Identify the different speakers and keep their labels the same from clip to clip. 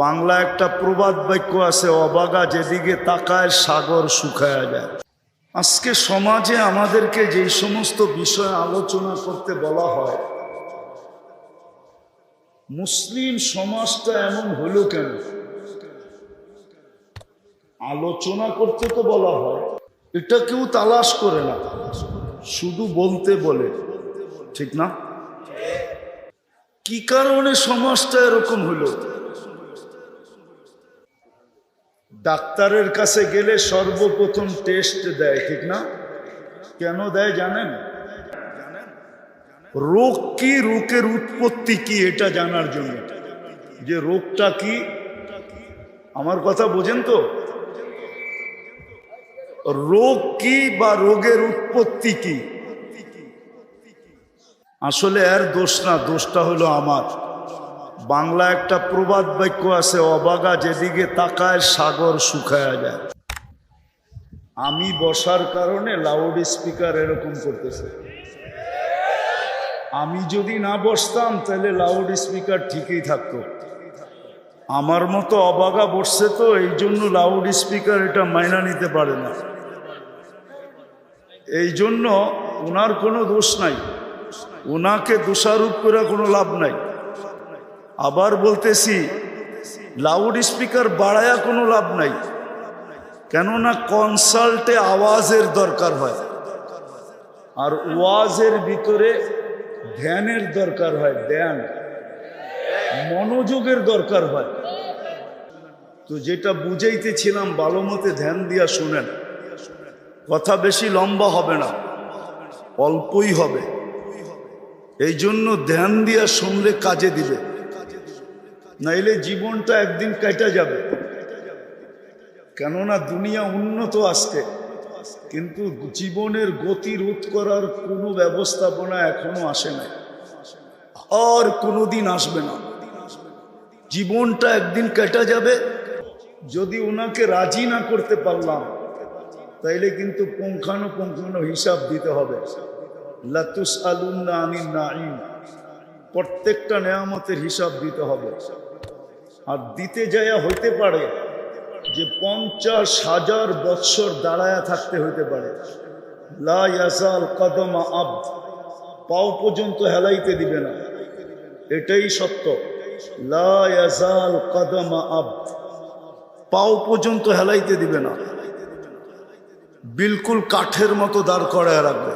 Speaker 1: বাংলা একটা প্রবাদ বাক্য আছে, অবাগা যেদিকে তাকায় সাগর শুকায়া যায়। আজকে সমাজে আমাদেরকে যেই সমস্ত বিষয় আলোচনা করতে বলা হয়, মুসলিম সমাজটা এমন হলো কেন? আলোচনা করতে তো বলা হয়, এটা কেউ তালাশ করে না, শুধু বলতে বলে, ঠিক না? কি কারণে সমাজটা এরকম হলো? ডাক্তারের কাছে গেলে সর্বপ্রথম টেস্ট দেয়, ঠিক না? কেন দেয় জানেন? রোগ কি, রোগের উৎপত্তি কি এটা জানার জন্য। যে রোগটা কি? আমার কথা বোঝেন তো? রোগ কি বা রোগের উৎপত্তি কি? আসলে এর দোষ না, দোষটা হলো আমার। বাংলা একটা প্রবাদ বাক্য আছে, অবাগা যেদিকে তাকায় সাগর শুকায়া যায়। আমি বসার কারণে লাউড স্পিকার এরকম করতেছে। আমি যদি না বসতাম, তাহলে লাউড স্পিকার ঠিকই থাকতো। আমার মতো অবাগা বসছে তো, এই জন্য লাউড স্পিকার এটা মাইনা নিতে পারে না। এই জন্য ওনার কোনো দোষ নাই। ওনাকে দোষারোপ করে কোনো লাভ নাই। আবার বলতেছি লাউড স্পিকার বাড়ায়া কোনো লাভ নাই। কেননা কনসাল্টে আওয়াজের দরকার হয়। আর ওয়াজের ভিতরে ধ্যানের দরকার হয়, ধ্যান। মনোযোগের দরকার হয়। তো যেটা বুঝাইতেছিলাম, ভালো মতে ধ্যান দিয়া শুনেন। কথা বেশি লম্বা হবে না, অল্পই হবে। এই জন্য ধ্যান দিয়া শুনলে কাজে দিবে। নাইলে জীবনটা একদিন কেটে যাবে। কেননা দুনিয়া উন্নত আজকে, কিন্তু জীবনের গতি রোধ করার কোনো ব্যবস্থাপনা এখনও আসে নাই। আর কোনোদিন আসবে না। জীবনটা একদিন কেটে যাবে। যদি ওনাকে রাজি না করতে পারলাম, তাইলে কিন্তু পুঙ্খানো পুঙ্খানো হিসাব দিতে হবে। লাতুস আলুন্না আনিন নাইম প্রত্যেকটা নেয়ামতের হিসাব দিতে হবে। আর দিতে যায়া হইতে পারে যে পঞ্চাশ হাজার বৎসর দাঁড়ায়া থাকতে হইতে পারে। পাও পর্যন্ত হেলাইতে দিবে না। এটাই সত্য। লা ইয়াজাল কদমা আব পাও পর্যন্ত হেলাইতে দিবে না। বিলকুল কাঠের মতো দাঁড় করায় রাখবে।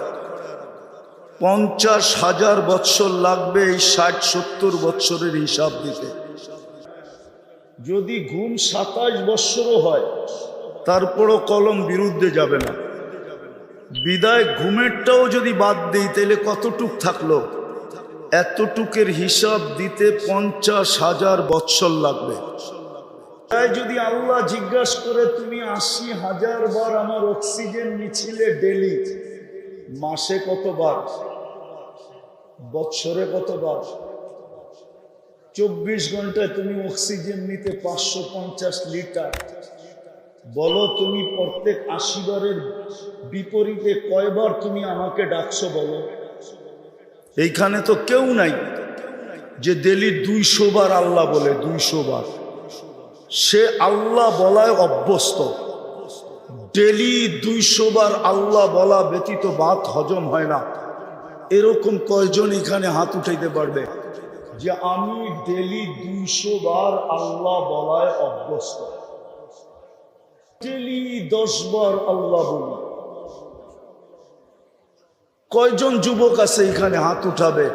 Speaker 1: পঞ্চাশ হাজার বৎসর লাগবে এই ষাট সত্তর বৎসরের হিসাব দিতে। যদি ঘুম সাতাশ বৎসরও হয়, তারপরও কলম বিরুদ্ধে যাবে না। বিদায় ঘুমেরটাও যদি বাদ দিই, তাহলে কতটুক থাকল? এতটুকের হিসাব দিতে পঞ্চাশ হাজার বৎসর লাগবে। তাই যদি আল্লাহ জিজ্ঞাসা করে, তুমি আশি হাজার বার আমার অক্সিজেন নিছিলে ডেলি মাসে কতবার? বৎসরে কতবার? চব্বিশ ঘন্টায় তুমি অক্সিজেন নিতে পাঁচশো পঞ্চাশ লিটার। বলো তুমি প্রত্যেক আশি বারের বিপরীতে কয়বার তুমি আমাকে ডাকছো বলো। এইখানে তো কেউ নাই যে ডেলি দুইশো বার আল্লাহ বলে, দুইশো বার। সে আল্লাহ বলায় অভ্যস্ত। ডেলি দুইশো বার আল্লাহ বলা ব্যতীত বাত হজম হয় না। এরকম কয়জন এখানে হাত উঠাইতে পারবে? যে আমি ডেলি দুইশো বার আল্লাহ বলায় অভ্যস্ত। ডেলি দশ বার আল্লাহ বলি। কয়জন যুবক আছে এখানে হাত উঠাবে?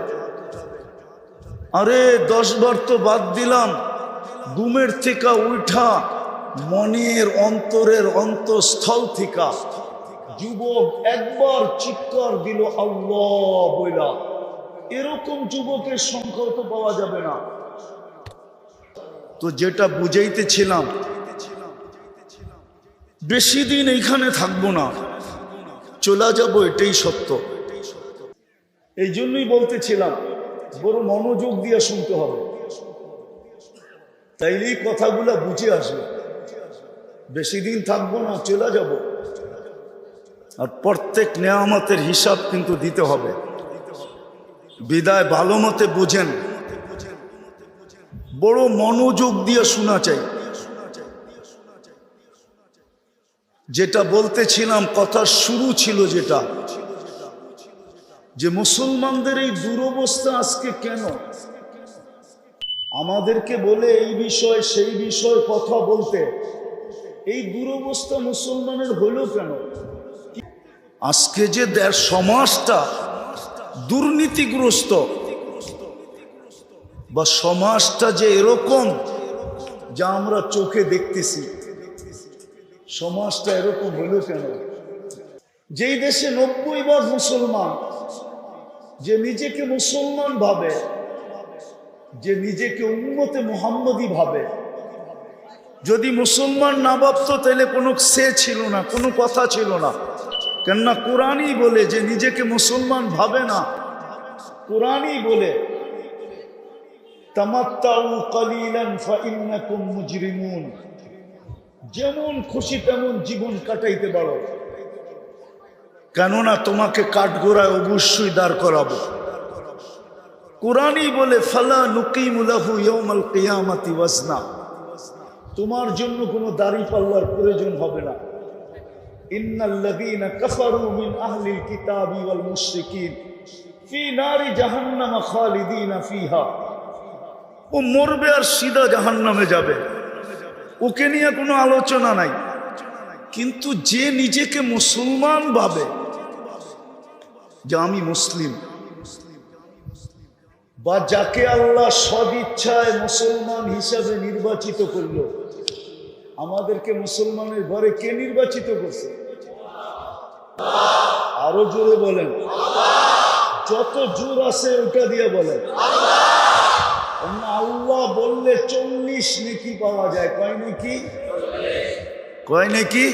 Speaker 1: আরে, দশ বার তো বাদ দিলাম। ঘুমের থেকে উঠা, মনের অন্তরের অন্তঃস্থল থেকে। যুবক একবার চিৎকার দিল, আল্লাহ বইলা। এরকম যুবকের সংখ্যাও তো পাওয়া যাবে না। তো যেটা বুঝাইতেছিলাম বেশি দিন এইখানে থাকব না চলে যাব এটাই সত্য। এই জন্যই বলতেছিলাম বড় মনোযোগ দিয়ে শুনতে হবে। তাইলেই কথাগুলো বুঝে আসবে। বেশি দিন থাকব না চলে যাব। আর প্রত্যেক নেয়ামতের হিসাব কিন্তু দিতে হবে। বিদায় ভালো মতে বুঝেন। বড় মনোযোগ দিয়ে শোনা চাই। যেটা বলতেছিলাম কথার শুরু ছিল যেটা। যে মুসলমানদের এই দুরবস্থা আজকে কেন? আমাদেরকে বলে এই বিষয়, সেই বিষয় কথা বলতে। এই দুরবস্থা মুসলমানের হলো কেন? আজকে যে দেশ সমাজটা দুর্নীতিগ্রস্ত বা সমাজটা যে এরকম যা আমরা চোখে দেখতেছি, সমাজটা এরকম হলো কেন? যেই দেশে নব্বই ভাগ মুসলমান, যে নিজেকে মুসলমান ভাবে, যে নিজেকে উন্মতে মোহাম্মদী ভাবে, যদি মুসলমান না ভাবতো তাহলে কোনো সে ছিল না, কোনো কথা ছিল না। কেননা কোরআনই বলে যে নিজেকে মুসলমান ভাবে না। কোরআনই বলে যেমন খুশি তেমন জীবন কাটাইতে পারো। কেননা তোমাকে কাঠগোড়ায় অবশ্যই দাঁড় করাবো। কোরআনই বলে, ফালা নুকিমুলাহু ইয়মাল কিয়ামাতি ওয়াজনা। তোমার জন্য কোনো দাড়ি পাল্লার প্রয়োজন হবে না। ইন্নাল্লাযীনা কাফারু মিন আহলিল কিতাবি ওয়াল মুশরিকিন ফি নারি জাহান্নামা খালিদিনা ফিহা। ও মরবে আর সিধা জাহান্নামে যাবে। ওকে নিয়ে কোনো আলোচনা নাই। কিন্তু যে নিজেকে মুসলমান ভাবে যে আমি মুসলিম, বা যাকে আল্লাহ সদিচ্ছায় মুসলমান হিসাবে নির্বাচিত করল, আমাদেরকে মুসলমানের ঘরে কে নির্বাচিত করছে? আরও জোরে বলেন। যত জোর আছে ওটা দিয়ে বলেন। আল্লাহ বললে চল্লিশ নেকি পাওয়া যায়। কয় নাকি? কয় নাকি?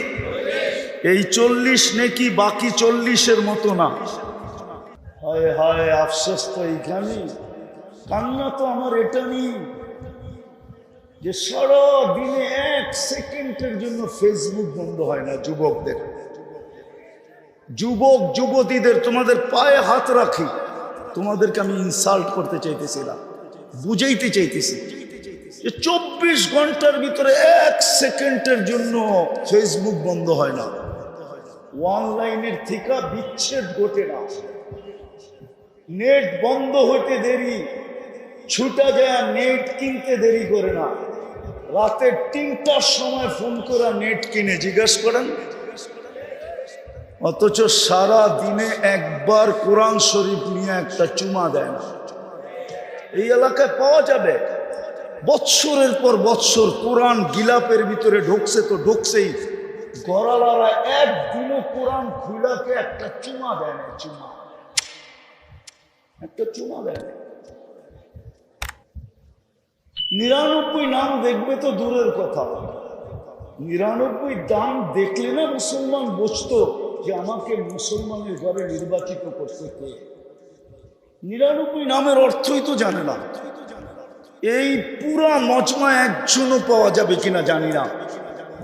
Speaker 1: এই চল্লিশ নেকি বাকি চল্লিশের মতো না। হায় হায়, আফসোস তো এইখানেই কান্না তো আমার এটা নেই। যে সারা দিনে এক সেকেন্ডের জন্য ফেসবুক বন্ধ হয় না যুবকদের। যুবক, যুবতীদের তোমাদের পায়ে হাত রাখি। তোমাদেরকে আমি ইনসাল্ট করতে চাইতেছিলাম বুঝাইতে চাইতেছি। যে চব্বিশ ঘণ্টার ভিতরে এক সেকেন্ডের জন্য ফেসবুক বন্ধ হয় না। অনলাইনের থেকে বিচ্ছেদ ঘটে না। নেট বন্ধ হইতে দেরি, ছুটা যায় নেট কিনতে দেরি করে না। রাতের তিনটার সময় ফোন করে নেট কিনে। জিজ্ঞেস করেন অথচ সারা দিনে একবার কোরআন শরীফ নিয়ে একটা চুমা দেয় না এই এলাকায় পাওয়া যাবে। বৎসরের পর বৎসর কোরআন গিলাপের ভিতরে ঢুকছে তো ঢুকছেই। গড়ালারা একদিনও কোরআন খুলাকে একটা চুমা দেয় না, চুমা। একটা চুমা দেয় না। নিরানব্বই নাম দেখবে তো দূরের কথা। নিরানব্বই দাম দেখলে না মুসলমান বুঝতো যে আমাকে মুসলমানের ঘরে নির্বাচিত করতে কে? নিরানব্বই নামের অর্থই তো জানে না। এই পুরা মজমা একজনও পাওয়া যাবে কিনা জানি না।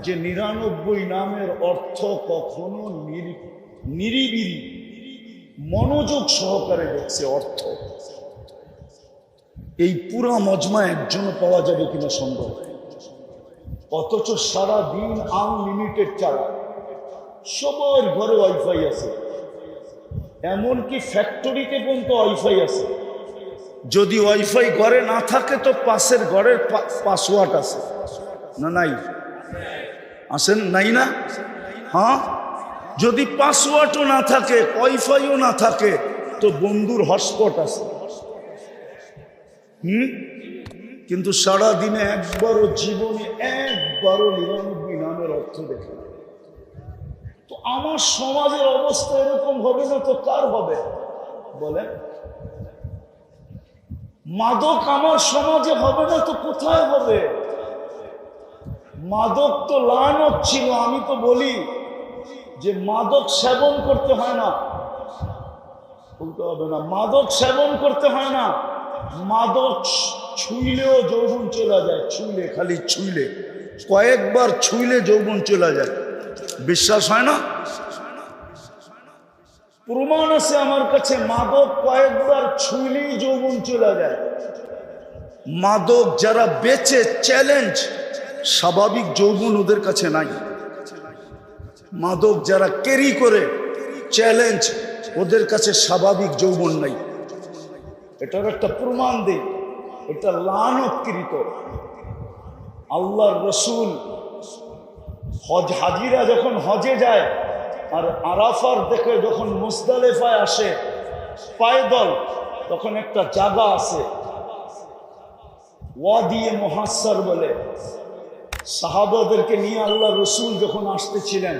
Speaker 1: যে নিরানব্বই নামের অর্থ কখনো নিরি- নিরিবিরি মনোযোগ সহকারে দেখছে অর্থ। এই পুরা মজমা একজনও পাওয়া যাবে কিনা সম্ভব অথচ সারা দিন আনলিমিটেড চালা সবার ঘরে ওয়াইফাই আছে। এমনকি ফ্যাক্টরিতে পর্যন্ত ওয়াইফাই আছে। যদি ওয়াইফাই ঘরে না থাকে, তো পাশের ঘরের পাসওয়ার্ড আছে। না নাই? আসেন নাই না? হ্যাঁ? যদি পাসওয়ার্ডও না থাকে ওয়াইফাইও না থাকে, তো বন্ধুর হটস্পট আছে। হুম? কিন্তু সারা দিনে একবারও, জীবনে একবারও নিরানব্বই নামের অর্থ দেখে না। তো আমার সমাজের অবস্থা এরকম হবে না তো কার হবে? বলে, মাদক আমার সমাজে হবে না তো কোথায় হবে? মাদক তো লানত ছিল, আমি তো বলি যে মাদক সেবন করতে হয় না। বলতে হবে না, মাদক সেবন করতে হয় না। মাদক ছুঁইলেও যৌবন চলে যায়, ছুঁইলে, খালি ছুঁইলে। কয়েকবার ছুঁইলে যৌবন চলে যায়। বিশ্বাস হয় না? প্রমাণ আছে আমার কাছে, মাদক কয়েকবার ছুঁইলেই যৌবন চলে যায়। মাদক যারা বেচে চ্যালেঞ্জ স্বাভাবিক যৌবন ওদের কাছে নাই। মাদক যারা ক্যারি করে চ্যালেঞ্জ ওদের কাছে স্বাভাবিক যৌবন নাই। এটার একটা প্রমাণ দিই এটা লানতকৃত। আল্লাহর রসুল হজ হাজিরা যখন হজে যায়, আর আরাফার দেখে যখন মুস্তালেফায় আসে, পায়দল, তখন একটা জায়গা আছে ওয়াদিয়ে মহাসার বলে। সাহাবাদেরকে নিয়ে আল্লাহ রসুল যখন আসতেছিলেন,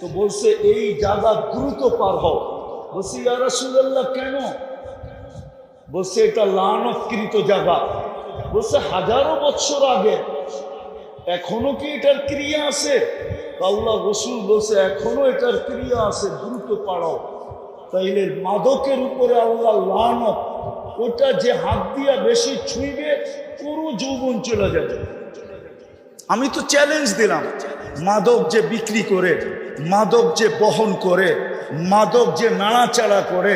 Speaker 1: তো বলছে, এই জায়গা দ্রুত পার হও। বলছি রাসূলুল্লাহ, কেন? বলছে, এটা লানতকৃত জায়গা বলছে, হাজারো বছর আগে এখনও কি এটার ক্রিয়া আছে? আল্লাহ রসুল বলছে, এখনও এটার ক্রিয়া আছে, দ্রুত পাড়াও। তাইলে মাদকের উপরে আল্লাহ লানত, ওটা যে হাত দিয়া বেশি ছুঁইবে, পুরো যৌবন চলে যাবে। আমি তো চ্যালেঞ্জ দিলাম, মাদক যে বিক্রি করে, মাদক যে বহন করে, মাদক যে নাড়াচাড়া করে,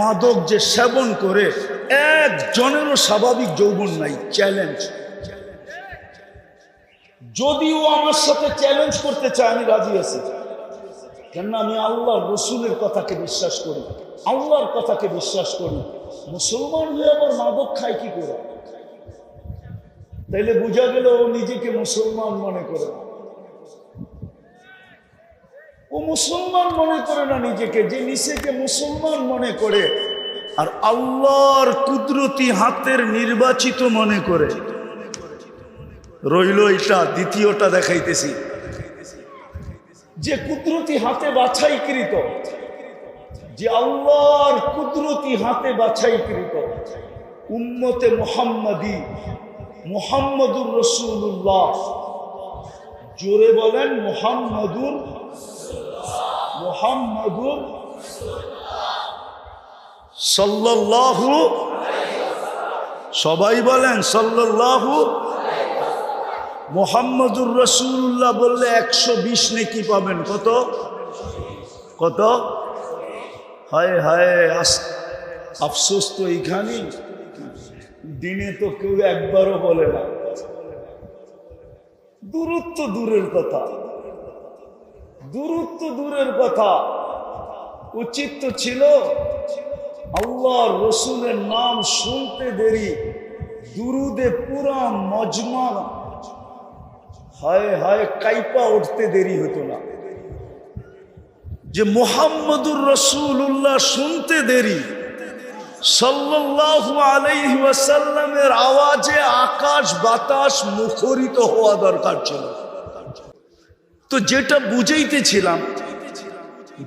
Speaker 1: মাদক যে সেবন করে, একজনেরও স্বাভাবিক যৌবন নাই চ্যালেঞ্জ যদিও আমার সাথে চ্যালেঞ্জ করতে চায়, আমি রাজি আছি। কেননা আমি আল্লাহ রসুলের কথাকে বিশ্বাস করি, আল্লাহর কথাকে বিশ্বাস করি। মুসলমান হয়ে আবার মাদক খায় কি করে? তাইলে বোঝা গেল ও নিজেকে মুসলমান মনে করে ও মুসলমান মনে করে না নিজেকে, যে নিজেকে মুসলমান মনে করে আর আল্লাহর কুদরতি হাতের নির্বাচিত মনে করে। রইল এটা দ্বিতীয়টা দেখাইতেছি। যে কুদরতি হাতে বাছাইকৃত, যে আল্লাহর কুদরতি হাতে বাছাইকৃত উম্মতে মোহাম্মদী, মোহাম্মদুর রসুল্লাহ জোরে বলেন, মোহাম্মদুর মোহাম্মদুর সাল্লাল্লাহু, সবাই বলেন সাল্লাল্লাহু মোহাম্মদুর রসুল্লাহ বললে একশো বিশ নেকি পাবেন। কত? কত? হায় হায় আফসোস তো এইখানেই। দিনে তো কেউ একবারও বলে না। দূরত্ব দূরের কথা। দূরত্ব দূরের কথা। উচিত তো ছিল আল্লাহ রসুলের নাম শুনতে দেরি। দুরুদে পুরা মজমা। হায় হায় কাইপা উঠতে দেরি হতো না। যে মোহাম্মদুর রসুল্লাহ শুনতে দেরি, সাল্লাল্লাহু আলাইহি ওয়াসাল্লামের আওয়াজে আকাশ বাতাস মুখরিত হওয়া দরকার ছিল। তো যেটা বুঝাইতেছিলাম,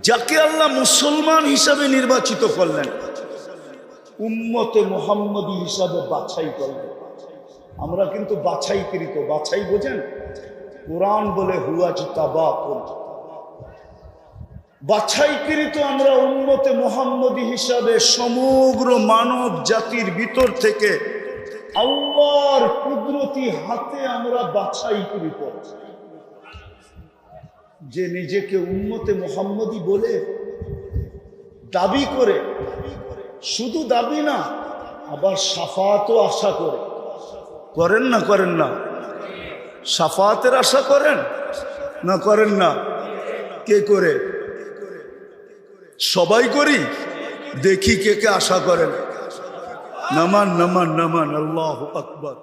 Speaker 1: যাকে আল্লাহ মুসলমান হিসাবে নির্বাচিত করলেন, উম্মতে মোহাম্মদী হিসাবে বাছাই করলেন। আমরা কিন্তু বাছাইকৃত, বাছাই বোঝেন? কোরআন বলে হুয়াজ তাবা বাছাইকৃত আমরা উন্মতে মোহাম্মদী হিসাবে সমগ্র মানব জাতির ভিতর থেকে আল্লাহর কুদরতি হাতে আমরা বাছাইকৃত। যে নিজেকে উন্মতে মোহাম্মদী বলে দাবি করে, শুধু দাবি না, আবার সাফাতও আশা করে। করেন না করেন না। সাফাতের আশা করেন না করেন না? কে করে? সবাই করি, দেখি কে কে আশা করেন। নামান নামান নামান, আল্লাহ আকবর।